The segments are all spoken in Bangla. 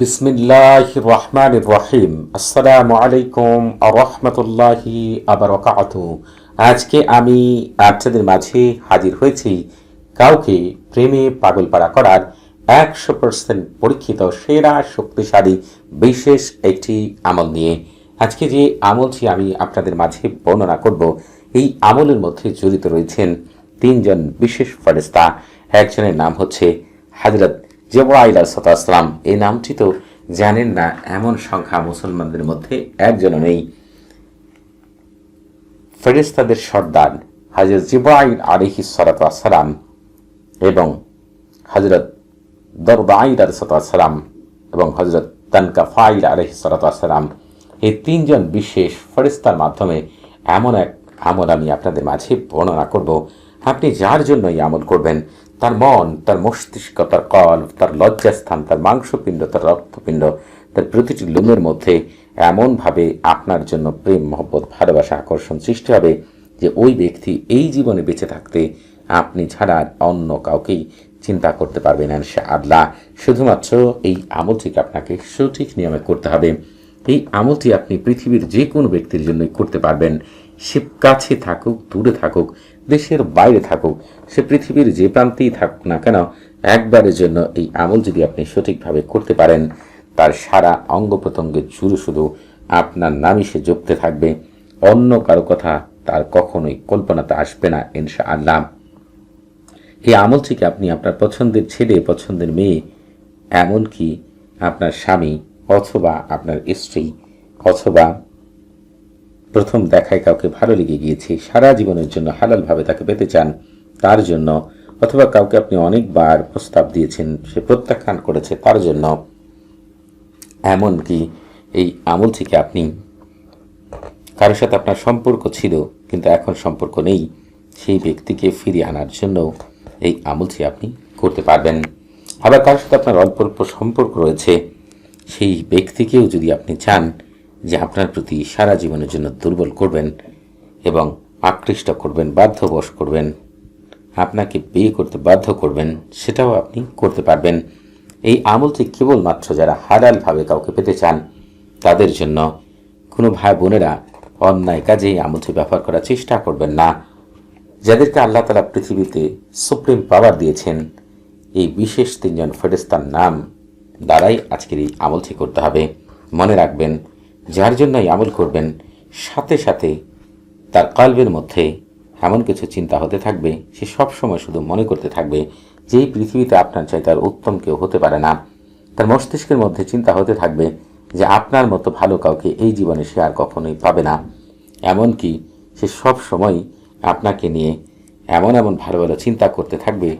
বিসমিল্লাহ রহমান রহিম। আসসালামু আলাইকুম রহমতুল্লাহি আবরকাত। আজকে আমি আপনাদের মাঝে হাজির হয়েছি কাউকে প্রেমে পাগলপাড়া করার একশো পার্সেন্ট পরীক্ষিত, সেরা, শক্তিশালী, বিশেষ একটি আমল নিয়ে। আজকে যে আমলটি আমি আপনাদের মাঝে বর্ণনা করব, এই আমলের মধ্যে জড়িত রয়েছেন তিনজন বিশেষ ফেরেস্তা একজনের নাম হচ্ছে হাজরত জেবরাইল আসলাম এই নামটি তো জানেন না, এমন সংখ্যা মুসলমানদের মধ্যে একজনও নেই। ফেরেস্তাদের সর্দার হাজরত জিব্রাইল আলিহি সালাম এবং হজরত দরদাইল আলসালাম এবং হজরত তানকা ফাইল আলহি সালাম এই তিনজন বিশেষ ফেরিস্তার মাধ্যমে এমন এক আমল আমি আপনাদের মাঝে বর্ণনা করব। আপনি যার জন্য এই আমল করবেন, তার মন, তার মস্তিষ্ক তার কল, তার লজ্জাস্থান, তার মাংসপিণ্ড, তার রক্তপিণ্ড, তার প্রতিটি লোমের মধ্যে এমনভাবে আপনার জন্য প্রেম, মহব্বত, ভালোবাসা, আকর্ষণ সৃষ্টি হবে যে ওই ব্যক্তি এই জীবনে বেঁচে থাকতে আপনি ছাড়া অন্য কাউকেই চিন্তা করতে পারবেন না সে আল্লাহ শুধুমাত্র এই আমলটিকে আপনাকে সঠিক নিয়মে করতে হবে। এই আমলটি আপনি পৃথিবীর যে কোনো ব্যক্তির জন্যই করতে পারবেন। সে কাছে থাকুক, দূরে থাকুক, দেশের বাইরে থাকুক, সে পৃথিবীর যে প্রান্তেই থাকুক না কেন, একবারের জন্য এই আমল যদি আপনি সঠিকভাবে করতে পারেন, তার সারা অঙ্গ প্রত্যঙ্গের চুরু শুধু আপনার নামই সে জপতে থাকবে। অন্য কারও কথা তার কখনোই কল্পনাতে আসবে না ইনশা আল্লাহ এই আমল থেকে আপনি আপনার পছন্দের ছেলে, পছন্দের মেয়ে, এমনকি আপনার স্বামী অথবা আপনার স্ত্রী অথবা প্রথম দেখায় কাউকে ভালো লেগে গিয়েছে, সারা জীবনের জন্য হালালভাবে তাকে পেতে চান, তার জন্য, অথবা কাউকে আপনি অনেকবার প্রস্তাব দিয়েছেন, সে প্রত্যাখ্যান করেছে তার জন্য। এমনকি এই আমল থেকে আপনি, কারোর সাথে আপনার সম্পর্ক ছিল, কিন্তু এখন সম্পর্ক নেই, সেই ব্যক্তিকে ফিরিয়ে আনার জন্য এই আমলটি আপনি করতে পারবেন। আবার কারোর সাথে আপনার অল্প অল্প সম্পর্ক রয়েছে, সেই ব্যক্তিকেও যদি আপনি চান যে আপনার প্রতি সারা জীবনের জন্য দুর্বল করবেন এবং আকৃষ্ট করবেন, বাধ্যবশ করবেন, আপনাকে বিয়ে করতে বাধ্য করবেন, সেটাও আপনি করতে পারবেন। এই আমলটি কেবলমাত্র যারা হালালভাবে কাউকে পেতে চান, তাদের জন্য কোনো ভাই বোনেরা অন্যায় কাজে এই আমলটি ব্যবহার করার চেষ্টা করবেন না। যাদেরকে আল্লাহ তালা পৃথিবীতে সুপ্রিম পাওয়ার দিয়েছেন, এই বিশেষ তিনজন ফেরেস্তার নাম দ্বারাই আজকের এই আমলটি করতে হবে। মনে রাখবেন যার জন্য এই আমল করবেন, সাথে সাথে তার কল্পের মধ্যে এমন কিছু চিন্তা হতে থাকবে, সে সব সময় শুধু মনে করতে থাকবে যে এই পৃথিবীতে আপনার চাই তার উত্তম কেউ হতে পারে না। তার মস্তিষ্কের মধ্যে চিন্তা হতে থাকবে যে আপনার মতো ভালো কাউকে এই জীবনে সে আর কখনোই পাবে না। এমনকি সে সব সময় আপনাকে নিয়ে এমন এমন ভালো ভালো চিন্তা করতে থাকবে,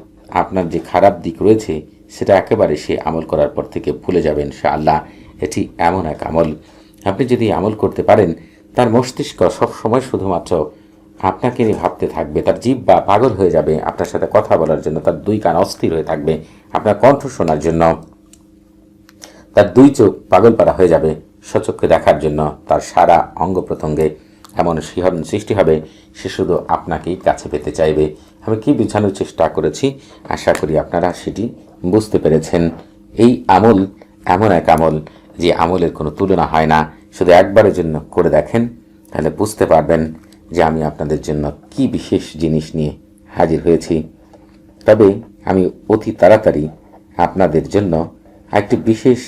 আপনার যে খারাপ দিক রয়েছে, সেটা একেবারে সে আমল করার পর থেকে ভুলে যাবেন সে আল্লাহ এটি এমন এক আমল। আপনি যদি আমল করতে পারেন, তার মস্তিষ্ক সবসময় শুধুমাত্র আপনাকে নিয়ে ভাবতে থাকবে, তার জীব বা পাগল হয়ে যাবে, আপনার সাথে কথা বলার জন্য, তার দুই কান অস্থির হয়ে থাকবে, আপনার কণ্ঠ শোনার জন্য, তার দুই চোখ পাগল পাড়া হয়ে যাবে, সচক্ষে দেখার জন্য, তার সারা অঙ্গ প্রত্যঙ্গে এমন শিহরণ সৃষ্টি হবে, সে শুধু আপনাকেই কাছে পেতে চাইবে। আমি কি বোঝানোর চেষ্টা করেছি? আশা করি আপনারা সেটি বুঝতে পেরেছেন। এই আমল এমন এক আমল যে আমলের কোনো তুলনা হয় না, শুধু একবারের জন্য করে দেখেন, তাহলে বুঝতে পারবেন যে আমি আপনাদের জন্য কি বিশেষ জিনিস নিয়ে হাজির হয়েছি। তবে আমি অতি তাড়াতাড়ি আপনাদের জন্য একটি বিশেষ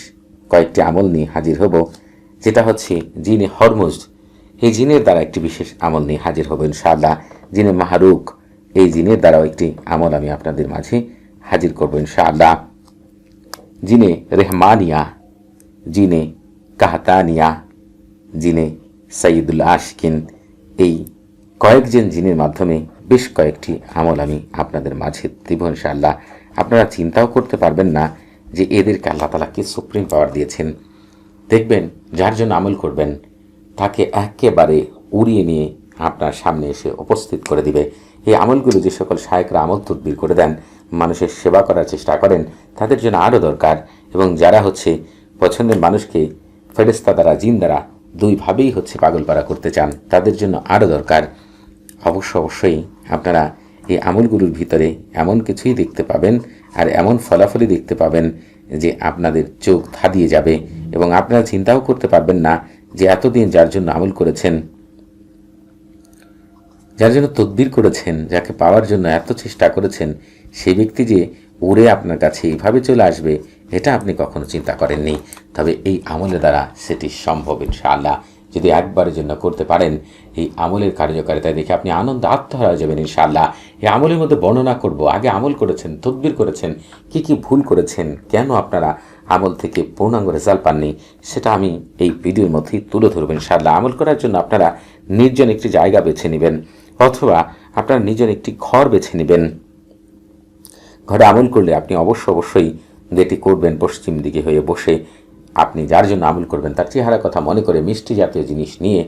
কয়েকটি আমল নিয়ে হাজির হব, যেটা হচ্ছে জিনে হরমুজ। এই জিনের দ্বারা একটি বিশেষ আমল নিয়ে হাজির হব ইনশাআল্লাহ। জিনে মাহারুক, এই জিনের দ্বারাও একটি আমল আমি আপনাদের মাঝে হাজির করব ইনশাআল্লাহ। জিনে রেহমানিয়া জিনে কাহাতানিয়া যিনি সঈদুল আশকিন। এই কয়েকজন জিনের মাধ্যমে বেশ কয়েকটি আমল আমি আপনাদের মাঝে দিব আপনারা চিন্তাও করতে পারবেন না যে এদেরকে আল্লাহ তালাকে সুপ্রিম পাওয়ার দিয়েছেন। দেখবেন, যার জন্য আমল করবেন, তাকে একেবারে উড়িয়ে নিয়ে আপনার সামনে এসে উপস্থিত করে দিবে। এই আমলগুলো যে সকল শায়করা আমল তদবির করে দেন, মানুষের সেবা করার চেষ্টা করেন, তাদের জন্য আরও দরকার। এবং যারা হচ্ছে পছন্দের মানুষকে ফেরেস্তা দ্বারা, জিন দ্বারা দুইভাবেই হচ্ছে পাগলপাড়া করতে চান। তাদের জন্য আরও দরকার। অবশ্য অবশ্যই আপনারা এই আমলগুলোর ভিতরে এমন কিছুই দেখতে পাবেন আর এমন ফলাফলই দেখতে পাবেন যে আপনাদের চোখ ধাঁধিয়ে যাবে এবং আপনারা চিন্তাও করতে পারবেন না যে এতদিন যার জন্য আমল করেছেন, যার জন্য তদবির করেছেন, যাকে পাওয়ার জন্য এত চেষ্টা করেছেন, সেই ব্যক্তি যে উড়ে আপনার কাছে এইভাবে চলে আসবে এটা আপনি কখনো চিন্তা করেননি? তবে এই আমলের দ্বারা সেটি সম্ভব, ইনশাআল্লাহ। যদি একবারের জন্য করতে পারেন, এই আমলের কার্যকারিতা দেখে আপনি আনন্দ আত্মহারা যাবেন, ইনশাআল্লাহ। এই আমলের মধ্যে বর্ণনা করব, আগে আমল করেছেন, তদবির করেছেন, কি কি ভুল করেছেন, কেন আপনারা আমল থেকে পূর্ণাঙ্গ রেজাল্ট পাননি, সেটা আমি এই ভিডিওর মধ্যেই তুলে ধরবেন ইনশাআল্লাহ। আমল করার জন্য আপনারা নির্জন একটি জায়গা বেছে নেবেন, অথবা আপনারা নিজের একটি ঘর বেছে নেবেন। ঘরে আমল করলে আপনি অবশ্য অবশ্যই যেটি করবেন পশ্চিম দিকে হয়ে বসে, আপনি যার জন্য আমল করবেন তার চেহারা কথা মনে করে মিষ্টি জাতীয় জিনিস নিয়ে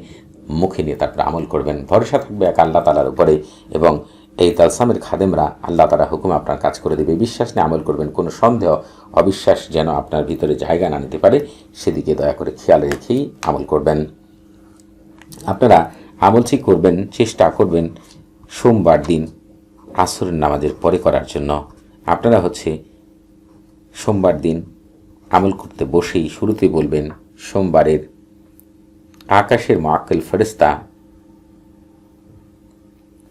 মুখে নিয়ে তারপরে আমল করবেন। ভরসা থাকবে এক আল্লাহ তালার উপরে এবং এই তালসামের খাদেমরা আল্লাহ তালা হুকুম আপনার কাজ করে দেবে। বিশ্বাস নিয়ে আমল করবেন, কোনো সন্দেহ, অবিশ্বাস যেন আপনার ভিতরে জায়গা না নিতে পারে, সেদিকে দয়া করে খেয়াল রেখেই আমল করবেন। আপনারা আমল ঠিক করবেন, চেষ্টা করবেন সোমবার দিন আসরের নামাজের পরে করার জন্য। আপনারা হচ্ছে সোমবার দিন আমল করতে বসেই শুরুতে বলবেন, সোমবারের আকাশের মাক্কেল ফেরিস্তা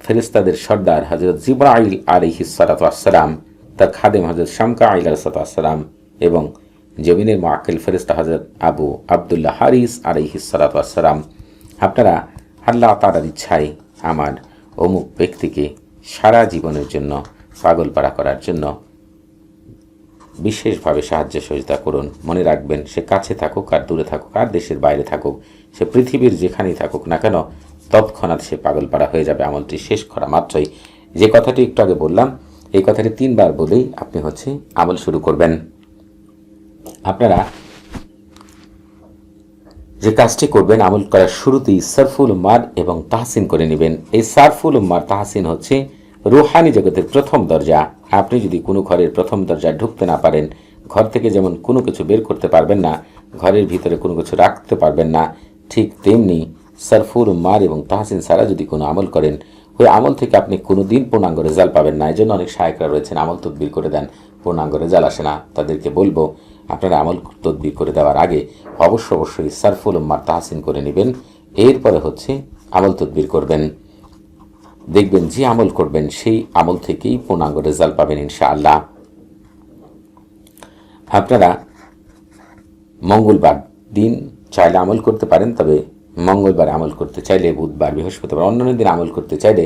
ফেরিস্তাদের সর্দার হজরত জিব্রাইল আলিহি সালাতাম তার খাদেম হজরত শামকা আইল সালাতাম এবং জমিনের মাক্কেল ফেরিস্তা হজরত আবু আবদুল্লাহ হারিস আলিহি সালাতাম আপনারা আল্লাহ তালার ইচ্ছায় আমার অমুক ব্যক্তিকে সারা জীবনের জন্য পাগলপাড়া করার জন্য বিশেষভাবে সাহায্য সহযোগিতা করুন। মনে রাখবেন, সে কাছে থাকুক আর দূরে থাকুক আর দেশের বাইরে থাকুক। সে পৃথিবীর যেখানেই থাকুক না কেন, তৎক্ষণাৎ সে পাগলপাড়া হয়ে যাবে। আমলটি শেষ করা মাত্রই। যে কথাটি একটু আগে বললাম, এই কথাটি তিনবার বলেই আপনি হচ্ছে আমল শুরু করবেন। আপনারা যে কাজটি করবেন, আমল করার শুরুতেই সারফুল মার এবং তাহসিন করে নেবেন। এই সারফুল মার তাহসিন হচ্ছে রুহানি জগতের প্রথম দরজা। আপনি যদি কোনো ঘরের প্রথম দরজায় ঢুকতে না পারেন, ঘর থেকে যেমন কোনো কিছু বের করতে পারবেন না, ঘরের ভিতরে কোনো কিছু রাখতে পারবেন না, ঠিক তেমনি সারফুল উম্মার এবং তাহসিন সারা যদি কোনো আমল করেন, ওই আমল থেকে আপনি কোনো দিন পূর্ণাঙ্গ রেজাল্ট পাবেন না। এই জন্য অনেক সহায়করা রয়েছেন, আমল তদবির করে দেন, পূর্ণাঙ্গ রেজাল্ট আসে না। তাদেরকে বলব, আপনারা আমল তদবির করে দেওয়ার আগে অবশ্য অবশ্যই সরফুল উম্মার তাহসিন করে নেবেন। এরপরে হচ্ছে আমল তদবির করবেন। দেখবেন যে আমল করবেন, সেই আমল থেকেই পূর্ণাঙ্গ রেজাল্ট পাবেন ইনশাআল্লাহ। আপনারা মঙ্গলবার দিন চাইলে আমল করতে পারেন, তবে মঙ্গলবার আমল করতে চাইলে বুধবার, বৃহস্পতিবার, অন্যান্য দিন আমল করতে চাইলে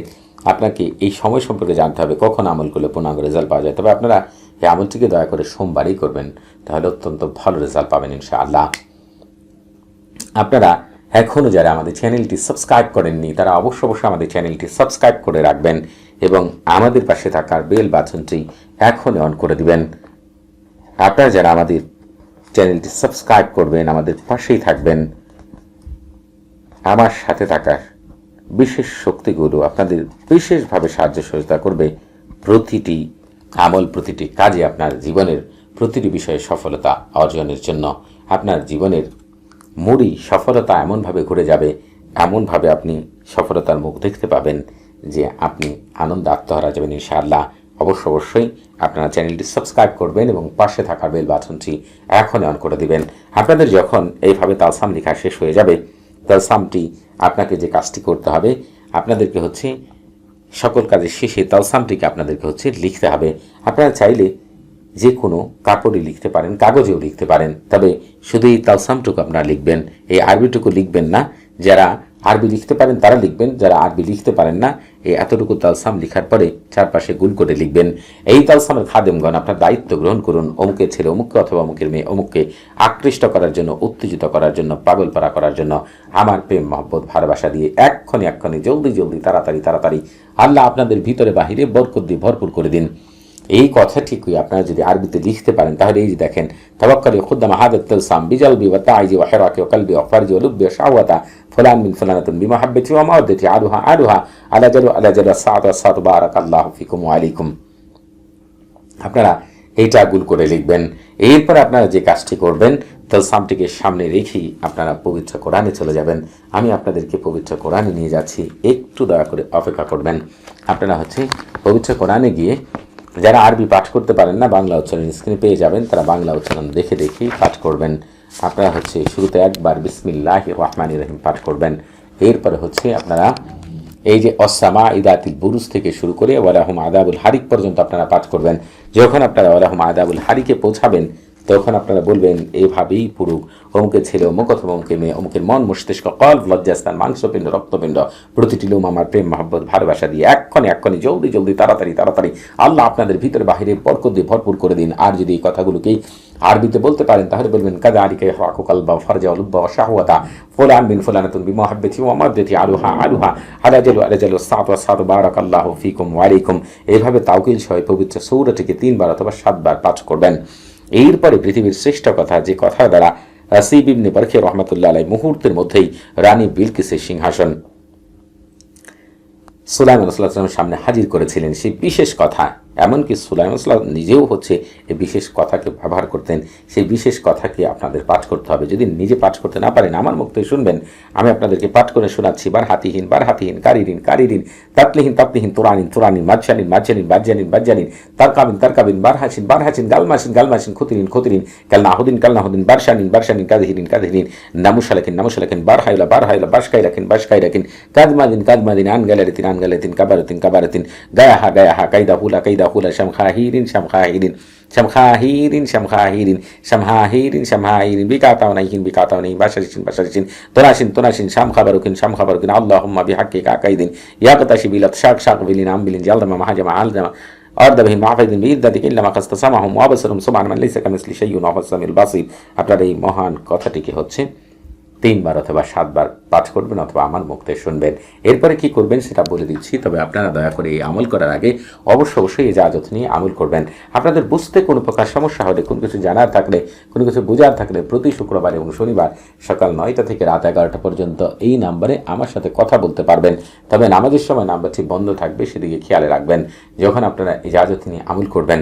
আপনাকে এই সময় সম্পর্কে জানতে হবে, কখন আমল করলে পূর্ণাঙ্গ রেজাল্ট পাওয়া যায়। তবে আপনারা এই আমলটিকে দয়া করে সোমবারই করবেন, তাহলে অত্যন্ত ভালো রেজাল্ট পাবেন ইনশাআল্লাহ। আপনারা এখনও যারা আমাদের চ্যানেলটি সাবস্ক্রাইব করেননি, তারা অবশ্য অবশ্যই আমাদের চ্যানেলটি সাবস্ক্রাইব করে রাখবেন এবং আমাদের পাশে থাকার বেল বাটনটি এখনই অন করে দিবেন। আপনারা যারা আমাদের চ্যানেলটি সাবস্ক্রাইব করবেন, আমাদের পাশেই থাকবেন। আমার সাথে থাকার বিশেষ শক্তিগুলো আপনাদের বিশেষভাবে সাহায্য সহযোগিতা করবে প্রতিটি আমল, প্রতিটি কাজে আপনার জীবনের প্রতিটি বিষয়ে সফলতা অর্জনের জন্য। আপনার জীবনের মুড়ি সফলতা এমনভাবে ঘুরে যাবে, এমনভাবে আপনি সফলতার মুখ দেখতে পাবেন যে আপনি আনন্দ আত্মহারা যাবেন ইনশাআল্লাহ। অবশ্য অবশ্যই আপনারা চ্যানেলটি সাবস্ক্রাইব করবেন এবং পাশে থাকা বেল বাটনটি এখনই অন করে দিবেন। আপনাদের যখন এইভাবে তালসাম লেখা শেষ হয়ে যাবে, তালসামটি আপনাকে যে কাজটি করতে হবে, আপনাদেরকে হচ্ছে সকল কাজের শেষে তালসামটিকে আপনাদেরকে হচ্ছে লিখতে হবে। আপনারা চাইলে যে কোনো কাপড়ে লিখতে পারেন, কাগজেও লিখতে পারেন। তবে শুধু এই তালসামটুকু আপনারা লিখবেন, এই আরবিটুকু লিখবেন না। যারা আরবি লিখতে পারেন, তারা লিখবেন, যারা আরবি লিখতে পারেন না, এই এতটুকু তালসাম লিখার পরে চারপাশে গুল করে লিখবেন। এই তালসামের খাদেমগণ আপনার দায়িত্ব গ্রহণ করুন অমুকের ছেলে অমুককে অথবা অমুকের মেয়ে, অমুককে আকৃষ্ট করার জন্য, উত্তেজিত করার জন্য পাগল পাড়া করার জন্য। আমার প্রেম, মহব্বত, ভালোবাসা দিয়ে এক্ষণে এক্ষণে জলদি জলদি, তাড়াতাড়ি তাড়াতাড়ি আল্লাহ আপনাদের ভিতরে বাহিরে বরকত দিয়ে ভরপুর করে দিন। এই কথাটিকুই আপনারা যদি আরবিতে লিখতে পারেন, তাহলে এই যে দেখেন ফুলান মিন আলা জালু আলা জালু ফিকুম আলাইকুম। আপনারা এইটা গুল করে লিখবেন। এরপর আপনারা যে কাজটি করবেন, তালসামটিকে সামনে রেখেই আপনারা পবিত্র কোরআনে চলে যাবেন। আমি আপনাদেরকে পবিত্র কোরআনে নিয়ে যাচ্ছি, একটু দয়া করে অপেক্ষা করবেন। আপনারা হচ্ছে পবিত্র কোরআনে গিয়ে যারা আরবি পাঠ করতে পারেন না, বাংলা উচ্চারণ স্ক্রিনে পেয়ে যাবেন, তারা বাংলা উচ্চারণ দেখে দেখেই পাঠ করবেন। আপনারা হচ্ছে শুরুতে একবার বিসমিল্লাহ রহমান রহিম পাঠ করবেন। এরপরে হচ্ছে আপনারা এই যে অসামা ইদাতিল বুরুজ থেকে শুরু করে ওয়ালাহম আদাবুল হারিক পর্যন্ত আপনারা পাঠ করবেন। যখন আপনারা ওয়ালাহম আদাবুল হারিকে পৌঁছাবেন তখন আপনারা বলবেন, এইভাবেই পুরুক। অমুকের ছেলে অমুক অথবা অমুকের মেয়ে, অমুকের মন, মস্তিষ্ক কল লজ্জাস্থান, মাংসপিণ্ড, রক্তপিণ্ড, প্রতিটি লোম, আমার প্রেম, মহব্বত, ভালোবাসা দিয়ে এক্ষণে এক্ষণে জলদি জলদি, তাড়াতাড়ি তাড়াতাড়ি আল্লাহ আপনাদের ভিতরে বাহিরে বরকত দিয়ে ভরপুর করে দিন। আর যদি এই কথাগুলোকেই আরবিতে বলতে পারেন, তাহলে বলবেন কাদা আরিকে হাকুকাল বা ফরজা উলুব্বা শাহওয়াতা ফুলান বিন ফুলানাতুন বি মহাব্বতি ওয়া মাদ্দাতি আলুহা আলুহা আলাজালু সাত ওয়া সাত বারাকাল্লাহু ফিকুম ওয়া এইভাবে তাওকিল সহ পবিত্র সূরাটিকে তিনবার অথবা সাতবার পাঠ করবেন। এরপরে পৃথিবীর শ্রেষ্ঠ কথা যে কথা দ্বারা আসিব ইবনে রহমতুল্লাহ আলাই মুহূর্তের মধ্যেই রানী বিলকিসের সিংহাসন। সুলাইমান সাল্লাহ সামনে হাজির করেছিলেন সেই বিশেষ কথা। এমনকি সাল্লাহ নিজেও হচ্ছে এই বিশেষ কথাকে ব্যবহার করতেন, সেই বিশেষ কথাকে আপনাদের পাঠ করতে হবে। যদি নিজে পাঠ করতে না পারেন, আমার থেকে শুনবেন, আমি আপনাদেরকে পাঠ করে শোনাচ্ছি বার হাতিহীন বার হাতিহীন কারিহীন কারিহীন তাতলিহীন তাতলিহীন, তোরানিন তোরানিন মাঝানিন মাঝানিন তার কাবিন তার কাবিন বার হাসিন বার হাসিন গালমাসিন গালমাসিন, খুতিরিন খুতিরিন কাল নাহুদিন কাল নাহুদিন বারশানিন বারশানিন কাদহিরিন কাদহিরিন নামুশালাকিন নামুশালাকিন বার হাইলা বার হাইলা বাসকাই রাখিন বাসকাই রাখিন কাদমাদিন কাদমাদিন আন গালারিতিন আন গালারিতিন কাবারতিন কাবারতিন, গায়াহা গায়াহা কাইদা হুলা কাইদা হুলা শামখাহিরিন শামখাহিরিন শামখাহিরিন শামখাহিরিন শামহাহিরিন শামহাহিরিন বিকাতাওনাইহিন বিকাতাওনাই বাসারিসিন বাসারিসিন তোনাসিন তোনাসিন শাম খাবারুকিন শাম খাবারুকিন আল্লাহুম্মা বিহাক্কি কাকাইদিন ইয়াকতাশি বিলাত শাক শাক বিলিন আমবিলিন জালদামা মাহাজামা আলজামা أردبهم معفد بإذتك إلا ما قد سمعهم وأبصرهم سبحان من ليس كمثل شيء وهو السميع البصير আপনার এই মহান কথাটিকে হচ্ছে তিনবার অথবা সাতবার পাঠ করবেন অথবা আমার মুক্তে শুনবেন। এরপরে কি করবেন সেটা বলে দিচ্ছি, তবে আপনারা দয়া করে এই আমল করার আগে অবশ্য অবশ্যই এই জাজত নিয়ে আমল করবেন। আপনাদের বুঝতে কোনো প্রকার সমস্যা হলে, কোনো কিছু জানার থাকলে, কোনো কিছু বোঝার থাকলে প্রতি শুক্রবার এবং শনিবার সকাল নয়টা থেকে রাত এগারোটা পর্যন্ত এই নাম্বারে আমার সাথে কথা বলতে পারবেন। তবে নামাজের সময় নাম্বারটি বন্ধ থাকবে, সেদিকে খেয়ালে রাখবেন, যখন আপনারা ইজাজত নিয়ে আমল করবেন।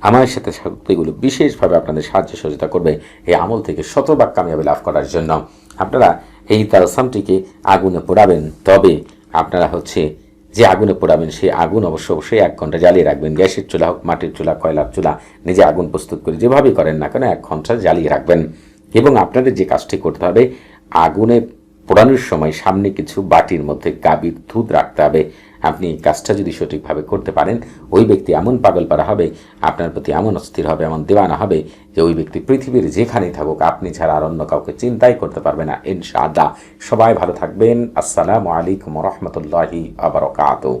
আমার সাথে শক্তিগুলো বিশেষভাবে আপনাদের সাহায্য সহযোগিতা করবে। এই আমল থেকে শতভাগ কামিয়াবি লাভ করার জন্য আপনারা এই তালসামটিকে আগুনে পোড়াবেন। তবে আপনারা হচ্ছে যে আগুনে পোড়াবেন, সেই আগুন অবশ্য অবশ্যই এক ঘণ্টা জ্বালিয়ে রাখবেন। গ্যাসের চুলা হোক, মাটির চুলা, কয়লার চুলা, নিজে আগুন প্রস্তুত করে যেভাবেই করেন না কেন এক ঘণ্টা জ্বালিয়ে রাখবেন। এবং আপনাদের যে কাজটি করতে হবে, আগুনে পোড়ানোর সময় সামনে কিছু বাটির মধ্যে গাভীর দুধ রাখতে হবে। আপনি এই কাজটা যদি সঠিকভাবে করতে পারেন, ওই ব্যক্তি এমন পাগল পারা হবে, আপনার প্রতি এমন অস্থির হবে, এমন দেওয়ানা হবে, যে ওই ব্যক্তি পৃথিবীর যেখানেই থাকুক, আপনি ছাড়া আর অন্য কাউকে চিন্তাই করতে পারবে না। ইনশাআল্লাহ। সবাই ভালো থাকবেন। আসসালামু আলাইকুম রহমতুল্লাহি আবরকাত